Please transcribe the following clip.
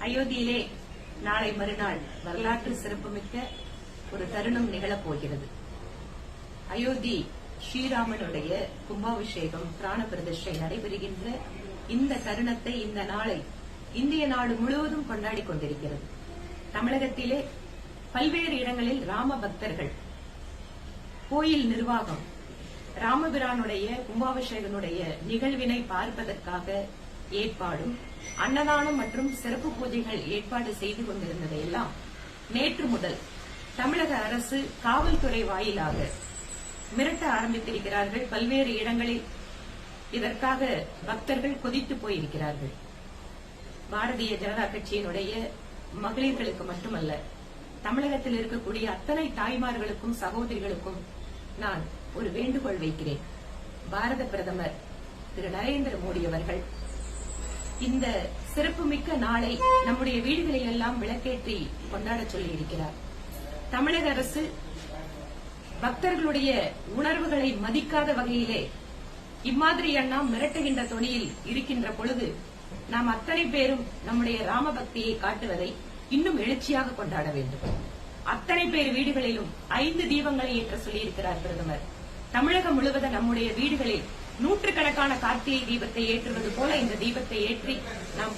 அயோத்தியிலே நாளை மறுநாள் வரலாற்று சிறப்புமிக்க ஒரு தருணம் நிகழப்போகிறது அயோத்தி ஸ்ரீராமனுடைய கும்பாபிஷேகம் பிராண பிரதிஷ்டை நடைபெறுகின்ற இந்த தருணத்தை இந்த நாளை இந்திய நாடு முழுவதும் கொண்டாடி கொண்டிருக்கிறது. தமிழகத்திலே பல்வேறு இடங்களில் ராம பக்தர்கள் கோயில் நிர்வாகம் ராமபிரானுடைய கும்பாபிஷேகனுடைய நிகழ்வினை பார்ப்பதற்காக ஏற்பாடும் அன்னதானம் மற்றும் சிறப்பு பூஜைகள் ஏற்பாடு செய்து கொண்டிருந்ததையெல்லாம் நேற்று முதல் தமிழக அரசு காவல்துறை வாயிலாக மிரட்ட ஆரம்பித்திருக்கிறார்கள். பல்வேறு இடங்களில் இதற்காக பக்தர்கள் கொதித்து போயிருக்கிறார்கள். பாரதிய ஜனதா கட்சியினுடைய மகளிர்களுக்கு மட்டுமல்ல தமிழகத்தில் இருக்கக்கூடிய அத்தனை தாய்மார்களுக்கும் சகோதரிகளுக்கும் நான் ஒரு வேண்டுகோள் வைக்கிறேன். பாரத பிரதமர் திரு நரேந்திர மோடி அவர்கள் இந்த சிறப்புமிக்க நாளை நம்முடைய வீடுகளில் எல்லாம் விளக்கேற்றி கொண்டாட சொல்லி இருக்கிறார் தமிழக அரசு பக்தர்களுடைய உணர்வுகளை மதிக்காத வகையிலே இம்மாதிரி எண்ணம் மிரட்டுகின்ற தொனியில் இருக்கின்ற பொழுது நாம் அத்தனை பேரும் நம்முடைய ராமபக்தியை காட்டுவதை இன்னும் எழுச்சியாக கொண்டாட வேண்டும். அத்தனை பேர் வீடுகளிலும் ஐந்து தீபங்களை ஏற்ற சொல்லியிருக்கிறார் பிரதமர். தமிழகம் முழுவதும் நம்முடைய வீடுகளில் நூற்றுக்கணக்கான கார்த்திகை தீபத்தை ஏற்றுவது போல இந்த தீபத்தை ஏற்றி நாம்